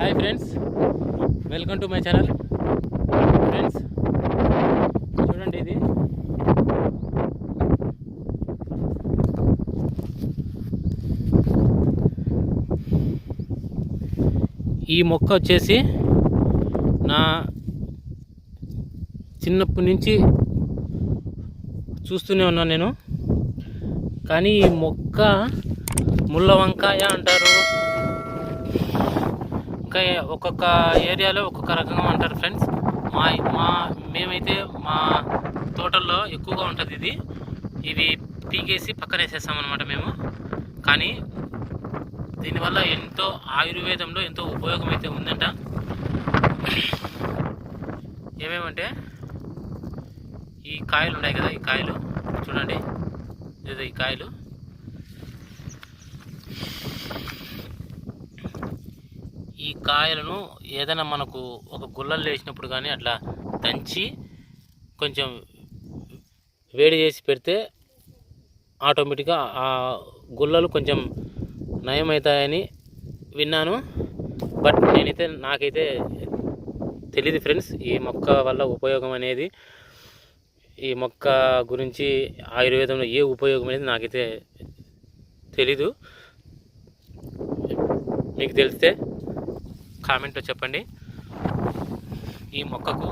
Hi friends welcome to my channel friends చూడండి ఇది. ఈ మొక్క వచ్చేసి నా చిన్నప్పటి నుంచి చూస్తూనే ఉన్నాను నేను. కానీ ఈ మొక్క ముళ్ళ వంకాయ అంటారు. ఇంకా ఒక్కొక్క ఏరియాలో ఒక్కొక్క రకంగా అంటారు ఫ్రెండ్స్. మా మా మేమైతే మా తోటల్లో ఎక్కువగా ఉంటుంది ఇది. ఇవి పీకేసి పక్కన వేసేస్తామన్నమాట మేము. కానీ దీనివల్ల ఎంతో ఆయుర్వేదంలో ఎంతో ఉపయోగం అయితే ఉందంట. ఏమేమంటే ఈ కాయలు ఉన్నాయి కదా ఈ కాయలు. చూడండి. ఇదో ఈ కాయలు. ఈ కాయలను ఏదైనా మనకు ఒక గుల్లలు వేసినప్పుడు కానీ అట్లా దంచి కొంచెం వేడి చేసి పెడితే ఆటోమేటిక్గా ఆ గుల్లలు కొంచెం నయమవుతాయని విన్నాను. బట్ నేనైతే నాకైతే తెలియదు ఫ్రెండ్స్ ఈ మొక్క వల్ల ఉపయోగం అనేది ఈ మొక్క గురించి ఆయుర్వేదంలో ఏ ఉపయోగం అనేది నాకైతే తెలీదు. మీకు తెలిస్తే కామెంట్లో చెప్పండి. ఈ మొక్కకు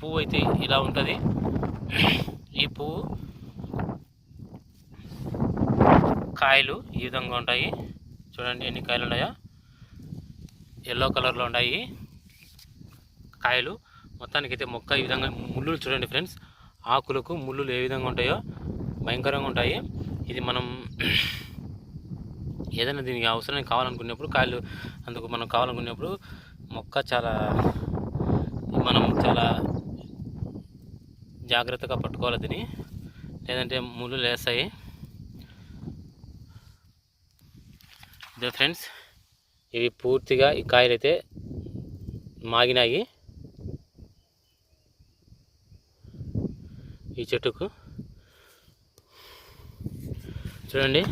పువ్వు అయితే ఇలా ఉంటుంది. ఈ పువ్వు కాయలు ఈ విధంగా ఉంటాయి. చూడండి ఎన్ని కాయలు ఉన్నాయో. ఎల్లో కలర్లో ఉన్నాయి కాయలు. మొత్తానికి అయితే మొక్క ఈ విధంగా ముళ్ళు చూడండి ఫ్రెండ్స్. ఆకులకు ముళ్ళు ఏ విధంగా ఉంటాయో భయంకరంగా ఉంటాయి. ఇది మనం ఏదైనా దీనికి అవసరం కావాలనుకున్నప్పుడు కాయలు అందుకు మనం కావాలనుకున్నప్పుడు మొక్క చాలా మనం చాలా జాగ్రత్తగా పట్టుకోవాలి దీన్ని. లేదంటే ముళ్ళు లేస్తాయి. ఇదే ఫ్రెండ్స్ ఇవి పూర్తిగా ఈ కాయలు అయితే మాగినాయి. ఈ చెట్టుకు. చూడండి.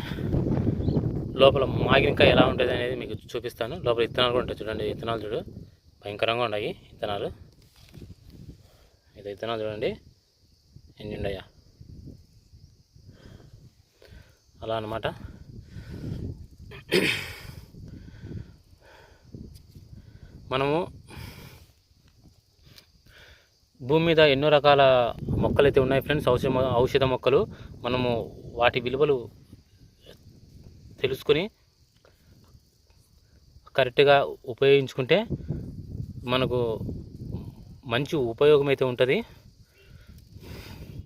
లోపల మాగినకాయ ఎలా ఉంటుంది అనేది మీకు చూపిస్తాను. లోపల విత్తనాలు కూడా ఉంటాయి చూడండి విత్తనాలు చూడు. భయంకరంగా ఉన్నాయి విత్తనాలు ఇది విత్తనాలు చూడండి. ఎన్ని ఉన్నాయా? అలా అనమాట మనము భూమి మీద ఎన్నో రకాల మొక్కలు అయితే ఉన్నాయి ఫ్రెండ్స్. ఔషధ ఔషధ మొక్కలు. మనము వాటి విలువలు తెలుసుకొని కరెక్ట్గా ఉపయోగించుకుంటే మనకు మంచి ఉపయోగం అయితే ఉంటుంది.